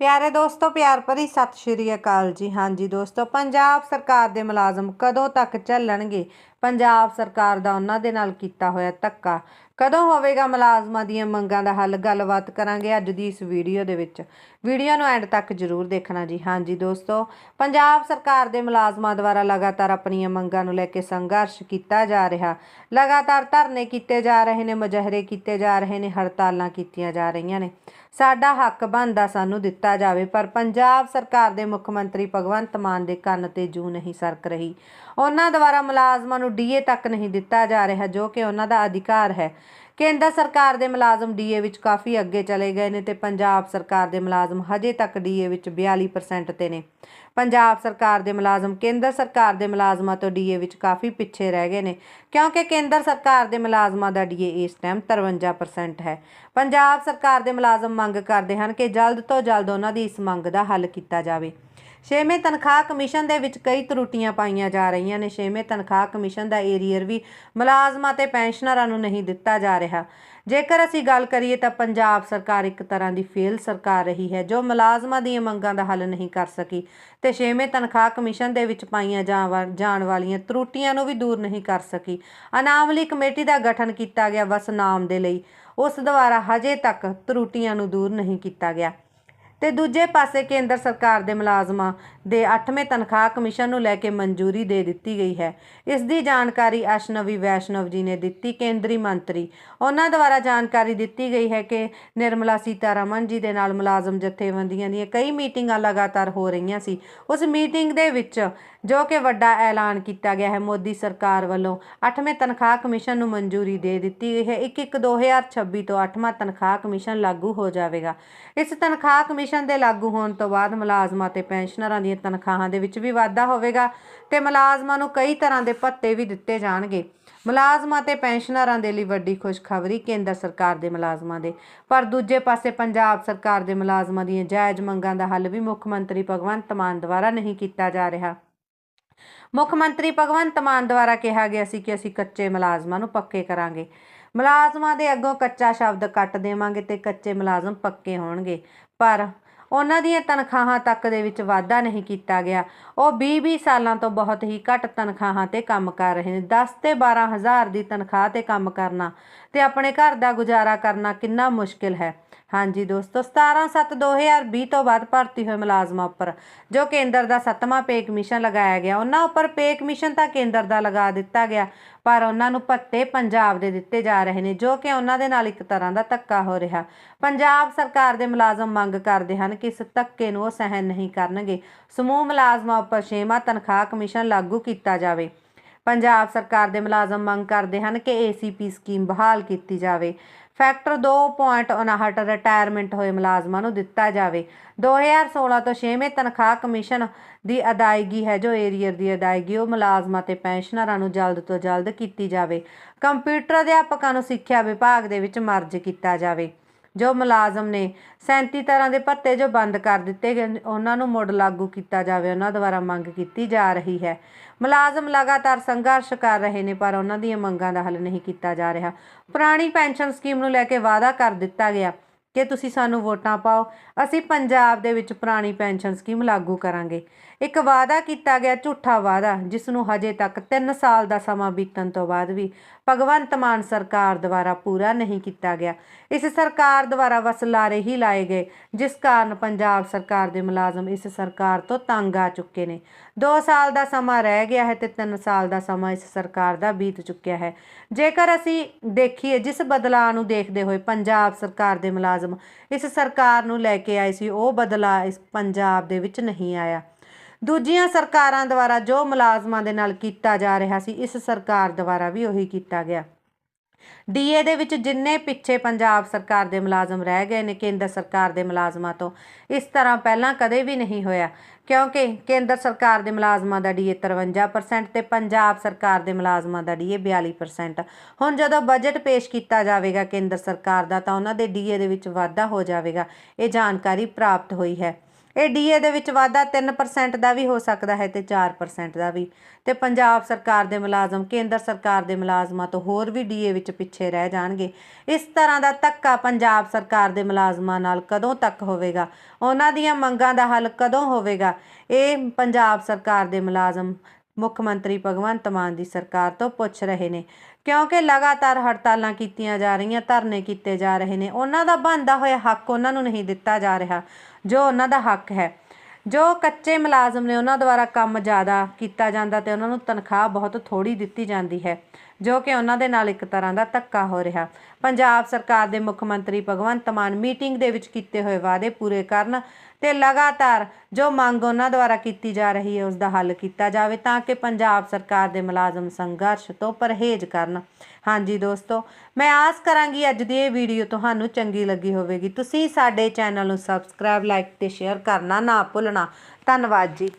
ਪਿਆਰੇ ਦੋਸਤੋ, ਪਿਆਰ ਭਰੀ ਸਤਿ ਸ਼੍ਰੀ ਅਕਾਲ ਜੀ। ਹਾਂਜੀ ਦੋਸਤੋ, ਪੰਜਾਬ ਸਰਕਾਰ ਦੇ ਮੁਲਾਜ਼ਮ ਕਦੋਂ ਤੱਕ ਚੱਲਣਗੇ? ਪੰਜਾਬ ਸਰਕਾਰ ਦਾ ਉਹਨਾਂ ਦੇ ਨਾਲ ਕੀਤਾ ਹੋਇਆ ਧੱਕਾ। ਕਦੋਂ ਹੋਵੇਗਾ ਮੁਲਾਜ਼ਮਾਂ ਦੀਆਂ ਮੰਗਾਂ ਦਾ ਹੱਲ? ਗੱਲਬਾਤ ਕਰਾਂਗੇ ਅੱਜ ਦੀ ਇਸ ਵੀਡੀਓ ਦੇ ਵਿੱਚ। ਵੀਡੀਓ ਨੂੰ ਐਂਡ ਤੱਕ ਜ਼ਰੂਰ ਦੇਖਣਾ ਜੀ। ਹਾਂਜੀ ਦੋਸਤੋ, ਪੰਜਾਬ ਸਰਕਾਰ ਦੇ ਮੁਲਾਜ਼ਮਾਂ ਦੁਆਰਾ ਲਗਾਤਾਰ ਆਪਣੀਆਂ ਮੰਗਾਂ ਨੂੰ ਲੈ ਕੇ ਸੰਘਰਸ਼ ਕੀਤਾ ਜਾ ਰਿਹਾ। ਲਗਾਤਾਰ ਧਰਨੇ ਕੀਤੇ ਜਾ ਰਹੇ ਨੇ, ਮੁਜ਼ਾਹਰੇ ਕੀਤੇ ਜਾ ਰਹੇ ਨੇ, ਹੜਤਾਲਾਂ ਕੀਤੀਆਂ ਜਾ ਰਹੀਆਂ ਨੇ। ਸਾਡਾ ਹੱਕ ਬਣਦਾ ਸਾਨੂੰ ਦਿੱਤਾ ਜਾਵੇ, ਪਰ ਪੰਜਾਬ ਸਰਕਾਰ ਦੇ ਮੁੱਖ ਮੰਤਰੀ ਭਗਵੰਤ ਮਾਨ ਦੇ ਕੰਨ ਤੇ ਜੂ ਨਹੀਂ ਸਰਕ ਰਹੀ। ਉਹਨਾਂ ਦੁਆਰਾ ਮੁਲਾਜ਼ਮਾਂ ਨੂੰ ਡੀਏ ਤੱਕ ਨਹੀਂ ਦਿੱਤਾ ਜਾ ਰਿਹਾ, ਜੋ ਕਿ ਉਹਨਾਂ ਦਾ ਅਧਿਕਾਰ ਹੈ। ਕੇਂਦਰ ਸਰਕਾਰ ਦੇ ਮੁਲਾਜ਼ਮ ਡੀਏ ਵਿੱਚ ਕਾਫੀ ਅੱਗੇ ਚਲੇ ਗਏ ਨੇ ਤੇ ਪੰਜਾਬ ਸਰਕਾਰ ਦੇ ਮੁਲਾਜ਼ਮ ਹਜੇ ਤੱਕ ਡੀਏ ਵਿੱਚ 42% ਤੇ ਨੇ। ਪੰਜਾਬ ਸਰਕਾਰ ਦੇ ਮੁਲਾਜ਼ਮ, ਕੇਂਦਰ ਸਰਕਾਰ ਦੇ ਮੁਲਾਜ਼ਮਾਂ ਤੋਂ ਡੀਏ ਵਿੱਚ ਕਾਫੀ ਪਿੱਛੇ ਰਹਿ ਗਏ ਨੇ, ਕਿਉਂਕਿ ਕੇਂਦਰ ਸਰਕਾਰ ਦੇ ਮੁਲਾਜ਼ਮਾਂ ਦਾ ਡੀਏ ਇਸ ਟਾਈਮ 53% ਹੈ। ਪੰਜਾਬ ਸਰਕਾਰ ਦੇ ਮੁਲਾਜ਼ਮ ਮੰਗ ਕਰਦੇ ਹਨ ਕਿ ਜਲਦ ਤੋਂ ਜਲਦ ਉਹਨਾਂ ਦੀ ਇਸ ਮੰਗ ਦਾ ਹੱਲ ਕੀਤਾ ਜਾਵੇ। ਛੇਵੇਂ ਤਨਖਾਹ ਕਮਿਸ਼ਨ ਦੇ ਵਿੱਚ ਕਈ ਤਰੁੱਟੀਆਂ ਪਾਈਆਂ ਜਾ ਰਹੀਆਂ ਨੇ। ਛੇਵੇਂ ਤਨਖਾਹ ਕਮਿਸ਼ਨ ਦਾ ਏਰੀਅਰ ਵੀ ਮੁਲਾਜ਼ਮਾਂ ਤੇ ਪੈਨਸ਼ਨਰਾਂ ਨੂੰ ਨਹੀਂ ਦਿੱਤਾ ਜਾ ਰਿਹਾ। ਜੇਕਰ ਅਸੀਂ ਗੱਲ ਕਰੀਏ ਤਾਂ ਪੰਜਾਬ ਸਰਕਾਰ ਇੱਕ ਤਰ੍ਹਾਂ ਦੀ ਫੇਲ ਸਰਕਾਰ ਰਹੀ ਹੈ, ਜੋ ਮੁਲਾਜ਼ਮਾਂ ਦੀਆਂ ਮੰਗਾਂ ਦਾ ਹੱਲ ਨਹੀਂ ਕਰ ਸਕੀ ਤੇ ਛੇਵੇਂ ਤਨਖਾਹ ਕਮਿਸ਼ਨ ਦੇ ਵਿੱਚ ਪਾਈਆਂ ਜਾ- ਵਾ- ਜਾਣ ਵਾਲੀਆਂ ਤਰੁੱਟੀਆਂ ਨੂੰ ਵੀ ਦੂਰ ਨਹੀਂ ਕਰ ਸਕੀ। ਅਨਾਮਲੀ ਕਮੇਟੀ ਦਾ ਗਠਨ ਕੀਤਾ ਗਿਆ ਬਸ ਨਾਮ ਦੇ ਲਈ। ਉਸ ਦੁਆਰਾ ਹਜੇ ਤੱਕ ਤਰੁੱਟੀਆਂ ਨੂੰ ਦੂਰ ਨਹੀਂ ਕੀਤਾ ਗਿਆ। ਤੇ ਦੂਜੇ ਪਾਸੇ ਕੇਂਦਰ ਸਰਕਾਰ ਦੇ ਮੁਲਾਜ਼ਮਾਂ ਦੇ 8ਵੇਂ ਤਨਖਾਹ ਕਮਿਸ਼ਨ ਨੂੰ ਲੈ ਕੇ ਮਨਜ਼ੂਰੀ ਦੇ ਦਿੱਤੀ ਗਈ ਹੈ। ਇਸ ਦੀ ਜਾਣਕਾਰੀ ਅਸ਼ਨਵੀ ਵੈਸ਼ਨਵ ਜੀ ਨੇ ਦਿੱਤੀ ਕੇਂਦਰੀ ਮੰਤਰੀ। ਉਹਨਾਂ ਦੁਆਰਾ ਜਾਣਕਾਰੀ ਦਿੱਤੀ ਗਈ ਹੈ ਕਿ ਨਿਰਮਲਾ ਸੀਤਾਰਮਨ ਜੀ ਦੇ ਨਾਲ ਮੁਲਾਜ਼ਮ ਜਥੇਬੰਦੀਆਂ ਦੀਆਂ ਕਈ ਮੀਟਿੰਗਾਂ ਲਗਾਤਾਰ ਹੋ ਰਹੀਆਂ ਸੀ। ਉਸ ਮੀਟਿੰਗ ਦੇ ਵਿੱਚ ਜੋ ਕਿ ਵੱਡਾ ਐਲਾਨ ਕੀਤਾ ਗਿਆ ਹੈ, ਮੋਦੀ ਸਰਕਾਰ ਵੱਲੋਂ 8ਵੇਂ ਤਨਖਾਹ ਕਮਿਸ਼ਨ ਨੂੰ ਮਨਜ਼ੂਰੀ ਦੇ ਦਿੱਤੀ ਗਈ ਹੈ। 1 2026 ਤੋਂ 8ਵਾਂ ਤਨਖਾਹ ਕਮਿਸ਼ਨ ਲਾਗੂ ਹੋ ਜਾਵੇਗਾ। ਇਸ ਤਨਖਾਹ ਕਮਿਸ਼ਨ ਦੇ ਲਾਗੂ ਹੋਣ ਤੋਂ ਬਾਅਦ ਮੁਲਾਜ਼ਮਾਂ ਤੇ ਪੈਨਸ਼ਨਰਾਂ ਦੀਆਂ ਤਨਖਾਹਾਂ ਦੇ ਵਿੱਚ ਵੀ ਵਾਧਾ ਹੋਵੇਗਾ ਤੇ ਮੁਲਾਜ਼ਮਾਂ ਨੂੰ ਕਈ ਤਰ੍ਹਾਂ ਦੇ ਭੱਤੇ ਵੀ ਦਿੱਤੇ ਜਾਣਗੇ। ਮੁਲਾਜ਼ਮਾਂ ਤੇ ਪੈਨਸ਼ਨਰਾਂ ਦੇ ਲਈ ਵੱਡੀ ਖੁਸ਼ਖਬਰੀ ਕੇਂਦਰ ਸਰਕਾਰ ਦੇ ਮੁਲਾਜ਼ਮਾਂ ਦੇ। ਪਰ ਦੂਜੇ ਪਾਸੇ ਪੰਜਾਬ ਸਰਕਾਰ ਦੇ ਮੁਲਾਜ਼ਮਾਂ ਦੀਆਂ ਜਾਇਜ਼ ਮੰਗਾਂ ਦਾ ਹੱਲ ਵੀ ਮੁੱਖ ਮੰਤਰੀ ਭਗਵੰਤ ਮਾਨ ਦੁਆਰਾ ਨਹੀਂ ਕੀਤਾ ਜਾ ਰਿਹਾ। ਮੁੱਖ ਮੰਤਰੀ ਭਗਵੰਤ ਮਾਨ ਦੁਆਰਾ ਕਿਹਾ ਗਿਆ ਸੀ ਕਿ ਅਸੀਂ ਕੱਚੇ ਮੁਲਾਜ਼ਮਾਂ ਨੂੰ ਪੱਕੇ ਕਰਾਂਗੇ। ਮੁਲਾਜ਼ਮਾਂ ਦੇ ਅੱਗੋਂ ਕੱਚਾ ਸ਼ਬਦ ਕੱਟ ਦੇਵਾਂਗੇ ਤੇ ਕੱਚੇ ਮੁਲਾਜ਼ਮ ਪੱਕੇ ਹੋਣਗੇ। ਪਰ ਉਹਨਾਂ ਦੀਆਂ ਤਨਖਾਹਾਂ ਤੱਕ ਦੇ ਵਿੱਚ ਵਾਧਾ ਨਹੀਂ ਕੀਤਾ ਗਿਆ। ਉਹ 20-20 ਸਾਲਾਂ ਤੋਂ ਬਹੁਤ ਹੀ ਘੱਟ ਤਨਖਾਹਾਂ ਤੇ ਕੰਮ ਕਰ ਰਹੇ ਨੇ। 10 ਤੇ 12 ਹਜ਼ਾਰ ਦੀ ਤਨਖਾਹ ਤੇ ਕੰਮ ਕਰਨਾ ਤੇ ਆਪਣੇ ਘਰ ਦਾ ਗੁਜ਼ਾਰਾ ਕਰਨਾ ਕਿੰਨਾ ਮੁਸ਼ਕਿਲ ਹੈ। ਹਾਂਜੀ ਦੋਸਤੋ 17/7/2020 ਤੋਂ ਬਾਅਦ ਭਰਤੀ ਹੋਏ ਮੁਲਾਜ਼ਮਾਂ ਉੱਪਰ, ਜੋ ਕੇਂਦਰ ਦਾ ਸੱਤਵਾਂ ਪੇ ਕਮਿਸ਼ਨ ਲਗਾਇਆ ਗਿਆ। ਉਹਨਾਂ ਉੱਪਰ ਪੇ ਕਮਿਸ਼ਨ ਤਾਂ ਕੇਂਦਰ ਦਾ ਲਗਾ ਦਿੱਤਾ ਗਿਆ, ਪਰ ਉਹਨਾਂ ਨੂੰ ਭੱਤੇ ਪੰਜਾਬ ਦੇ ਦਿੱਤੇ ਜਾ ਰਹੇ ਨੇ, ਜੋ ਕਿ ਉਹਨਾਂ ਦੇ ਨਾਲ ਇੱਕ ਤਰ੍ਹਾਂ ਦਾ ਧੱਕਾ ਹੋ ਰਿਹਾ। ਪੰਜਾਬ ਸਰਕਾਰ ਦੇ ਮੁਲਾਜ਼ਮ ਮੰਗ ਕਰਦੇ ਹਨ ਕਿ ਇਸ ਧੱਕੇ ਨੂੰ ਉਹ ਸਹਿਣ ਨਹੀਂ ਕਰਨਗੇ। ਸਮੂਹ ਮੁਲਾਜ਼ਮਾਂ ਉੱਪਰ ਛੇਵਾਂ ਤਨਖਾਹ ਕਮਿਸ਼ਨ ਲਾਗੂ ਕੀਤਾ ਜਾਵੇ। ਪੰਜਾਬ ਸਰਕਾਰ ਦੇ ਮੁਲਾਜ਼ਮ ਮੰਗ ਕਰਦੇ ਹਨ ਕਿ ਏਸੀਪੀ ਸਕੀਮ ਬਹਾਲ ਕੀਤੀ ਜਾਵੇ। ਫੈਕਟਰ 2.59 ਰਿਟਾਇਰਮੈਂਟ ਹੋਏ ਮੁਲਾਜ਼ਮਾਂ ਨੂੰ ਦਿੱਤਾ ਜਾਵੇ। 2016 ਤੋਂ 6ਵੇਂ ਤਨਖਾਹ ਕਮਿਸ਼ਨ ਦੀ ਅਦਾਇਗੀ ਹੈ, ਜੋ ਏਰੀਅਰ ਦੀ ਅਦਾਇਗੀ, ਉਹ ਮੁਲਾਜ਼ਮਾਂ ਤੇ ਪੈਨਸ਼ਨਰਾਂ ਨੂੰ ਜਲਦ ਤੋਂ ਜਲਦ ਕੀਤੀ ਜਾਵੇ। ਕੰਪਿਊਟਰ ਅਧਿਆਪਕਾਂ ਨੂੰ ਸਿੱਖਿਆ ਵਿਭਾਗ ਦੇ ਵਿੱਚ ਮਰਜ ਕੀਤਾ ਜਾਵੇ। ਜੋ ਮੁਲਾਜ਼ਮ ਨੇ 37 ਤਰ੍ਹਾਂ ਦੇ ਭੱਤੇ ਜੋ ਬੰਦ ਕਰ ਦਿੱਤੇ ਗਏ, ਉਹਨਾਂ ਨੂੰ ਮੁੜ ਲਾਗੂ ਕੀਤਾ ਜਾਵੇ। ਉਹਨਾਂ ਦੁਆਰਾ ਮੰਗ ਕੀਤੀ ਜਾ ਰਹੀ ਹੈ ਮੁਲਾਜ਼ਮ ਲਗਾਤਾਰ ਸੰਘਰਸ਼ ਕਰ ਰਹੇ ਨੇ, ਪਰ ਉਹਨਾਂ ਦੀਆਂ ਮੰਗਾਂ ਦਾ ਹੱਲ ਨਹੀਂ ਕੀਤਾ ਜਾ ਰਿਹਾ। ਪੁਰਾਣੀ ਪੈਨਸ਼ਨ ਸਕੀਮ ਨੂੰ ਲੈ ਕੇ ਵਾਅਦਾ ਕਰ ਦਿੱਤਾ ਗਿਆ ਕਿ ਤੁਸੀਂ ਸਾਨੂੰ ਵੋਟਾਂ ਪਾਓ, ਅਸੀਂ ਪੰਜਾਬ ਦੇ ਵਿੱਚ ਪੁਰਾਣੀ ਪੈਨਸ਼ਨ ਸਕੀਮ ਲਾਗੂ ਕਰਾਂਗੇ। ਇੱਕ ਵਾਅਦਾ ਕੀਤਾ ਗਿਆ, ਝੂਠਾ ਵਾਅਦਾ ਜਿਸ ਨੂੰ ਹਜੇ ਤੱਕ 3 ਸਾਲ ਦਾ ਸਮਾਂ ਬੀਤਣ ਤੋਂ ਬਾਅਦ ਵੀ ਭਗਵੰਤ ਮਾਨ ਸਰਕਾਰ ਦੁਆਰਾ ਪੂਰਾ ਨਹੀਂ ਕੀਤਾ ਗਿਆ। ਇਸ ਸਰਕਾਰ ਦੁਆਰਾ ਬਸ ਲਾਰੇ ਹੀ ਲਾਏ ਗਏ, ਜਿਸ ਕਾਰਨ ਪੰਜਾਬ ਸਰਕਾਰ ਦੇ ਮੁਲਾਜ਼ਮ ਇਸ ਸਰਕਾਰ ਤੋਂ ਤੰਗ ਆ ਚੁੱਕੇ ਨੇ। 2 ਸਾਲ ਦਾ ਸਮਾਂ ਰਹਿ ਗਿਆ ਹੈ ਤੇ 3 ਸਾਲ ਦਾ ਸਮਾਂ ਇਸ ਸਰਕਾਰ ਦਾ ਬੀਤ ਚੁੱਕਿਆ ਹੈ। ਜੇਕਰ ਅਸੀਂ ਦੇਖੀਏ, ਜਿਸ ਬਦਲਾਅ ਨੂੰ ਦੇਖਦੇ ਹੋਏ ਪੰਜਾਬ ਸਰਕਾਰ ਦੇ ਮੁਲਾਜ਼ਮ ਇਸ ਸਰਕਾਰ ਨੂੰ ਲੈ ਕੇ ਆਏ ਸੀ, ਉਹ ਬਦਲਾਅ ਇਸ ਪੰਜਾਬ ਦੇ ਵਿੱਚ ਨਹੀਂ ਆਇਆ। ਦੂਜੀਆਂ ਸਰਕਾਰਾਂ ਦੁਆਰਾ ਜੋ ਮੁਲਾਜ਼ਮਾਂ ਦੇ ਨਾਲ ਕੀਤਾ ਜਾ ਰਿਹਾ ਸੀ, ਇਸ ਸਰਕਾਰ ਦੁਆਰਾ ਵੀ ਉਹੀ ਕੀਤਾ ਗਿਆ। ਡੀਏ ਦੇ ਵਿੱਚ ਜਿੰਨੇ ਪਿੱਛੇ ਪੰਜਾਬ ਸਰਕਾਰ ਦੇ ਮੁਲਾਜ਼ਮ ਰਹਿ ਗਏ ਨੇ, ਕੇਂਦਰ ਸਰਕਾਰ ਦੇ ਮੁਲਾਜ਼ਮਾਂ ਤੋਂ, ਇਸ ਤਰ੍ਹਾਂ ਪਹਿਲਾਂ ਕਦੇ ਵੀ ਨਹੀਂ ਹੋਇਆ। ਕਿਉਂਕਿ ਕੇਂਦਰ ਸਰਕਾਰ ਦੇ ਮੁਲਾਜ਼ਮਾਂ ਦਾ ਡੀਏ 53% ਤੇ ਪੰਜਾਬ ਸਰਕਾਰ ਦੇ ਮੁਲਾਜ਼ਮਾਂ ਦਾ ਡੀਏ 42% ਹੁਣ ਜਦੋਂ ਬਜਟ ਪੇਸ਼ ਕੀਤਾ ਜਾਵੇਗਾ ਕੇਂਦਰ ਸਰਕਾਰ ਦਾ, ਤਾਂ ਉਹਨਾਂ ਦੇ ਡੀਏ ਦੇ ਵਿੱਚ ਵਾਧਾ ਹੋ ਜਾਵੇਗਾ। ਇਹ ਜਾਣਕਾਰੀ ਪ੍ਰਾਪਤ ਹੋਈ ਹੈ। ਇਹ ਡੀਏ ਦੇ ਵਿੱਚ ਵਾਧਾ 3% ਦਾ ਵੀ ਹੋ ਸਕਦਾ ਹੈ ਤੇ 4% ਦਾ ਵੀ। ਤੇ ਪੰਜਾਬ ਸਰਕਾਰ ਦੇ ਮੁਲਾਜ਼ਮ, ਕੇਂਦਰ ਸਰਕਾਰ ਦੇ ਮੁਲਾਜ਼ਮਾਂ ਤੋਂ ਹੋਰ ਵੀ ਡੀਏ ਵਿੱਚ ਪਿੱਛੇ ਰਹਿ ਜਾਣਗੇ। ਇਸ ਤਰ੍ਹਾਂ ਦਾ ਧੱਕਾ ਪੰਜਾਬ ਸਰਕਾਰ ਦੇ ਮੁਲਾਜ਼ਮਾਂ ਨਾਲ ਕਦੋਂ ਤੱਕ ਹੋਵੇਗਾ? ਉਹਨਾਂ ਦੀਆਂ ਮੰਗਾਂ ਦਾ ਹੱਲ ਕਦੋਂ ਹੋਵੇਗਾ? ਇਹ ਪੰਜਾਬ ਸਰਕਾਰ ਦੇ ਮੁਲਾਜ਼ਮ, ਮੁੱਖ ਮੰਤਰੀ ਭਗਵੰਤ ਮਾਨ ਦੀ ਸਰਕਾਰ ਤੋਂ ਪੁੱਛ ਰਹੇ ਨੇ। ਕਿਉਂਕਿ ਲਗਾਤਾਰ ਹੜਤਾਲਾਂ ਕੀਤੀਆਂ ਜਾ ਰਹੀਆਂ, ਧਰਨੇ ਕੀਤੇ ਜਾ ਰਹੇ ਨੇ, ਉਹਨਾਂ ਦਾ ਬਣਦਾ ਹੋਇਆ ਹੱਕ ਉਹਨਾਂ ਨੂੰ ਨਹੀਂ ਦਿੱਤਾ ਜਾ ਰਿਹਾ। ਜੋ ਉਹਨਾਂ ਦਾ ਹੱਕ ਹੈ। ਜੋ ਕੱਚੇ ਮੁਲਾਜ਼ਮ ਨੇ ਉਹਨਾਂ ਦੁਆਰਾ ਕੰਮ ਜ਼ਿਆਦਾ ਕੀਤਾ ਜਾਂਦਾ ਤੇ ਉਹਨਾਂ ਨੂੰ ਤਨਖਾਹ ਬਹੁਤ ਥੋੜੀ ਦਿੱਤੀ ਜਾਂਦੀ ਹੈ। ਜੋ ਕਿ ਉਹਨਾਂ ਦੇ ਨਾਲ ਇੱਕ ਤਰ੍ਹਾਂ ਦਾ ਧੱਕਾ ਹੋ ਰਿਹਾ। ਪੰਜਾਬ ਸਰਕਾਰ ਦੇ ਮੁੱਖ ਮੰਤਰੀ ਭਗਵੰਤ ਮਾਨ ਮੀਟਿੰਗ ਦੇ ਵਿੱਚ ਕੀਤੇ ਹੋਏ ਵਾਅਦੇ ਪੂਰੇ ਕਰਨ ਤੇ ਲਗਾਤਾਰ ਜੋ ਮੰਗ ਉਹਨਾਂ ਦੁਆਰਾ ਕੀਤੀ ਜਾ ਰਹੀ ਹੈ ਉਸ ਦਾ ਹੱਲ ਕੀਤਾ ਜਾਵੇ ਤਾਂ ਕਿ ਪੰਜਾਬ ਸਰਕਾਰ ਦੇ ਮੁਲਾਜ਼ਮ ਸੰਘਰਸ਼ ਤੋਂ ਪਰਹੇਜ਼ ਕਰਨ। ਹਾਂਜੀ ਦੋਸਤੋ, ਮੈਂ ਆਸ ਕਰਾਂਗੀ ਅੱਜ ਦੀ ਇਹ ਵੀਡੀਓ ਤੁਹਾਨੂੰ ਚੰਗੀ ਲੱਗੀ ਹੋਵੇਗੀ। ਤੁਸੀਂ ਸਾਡੇ ਚੈਨਲ ਨੂੰ ਸਬਸਕ੍ਰਾਈਬ ਲਾਈਕ ਤੇ ਸ਼ੇਅਰ ਕਰਨਾ ਨਾ ਭੁੱਲਣਾ। ਧੰਨਵਾਦ ਜੀ।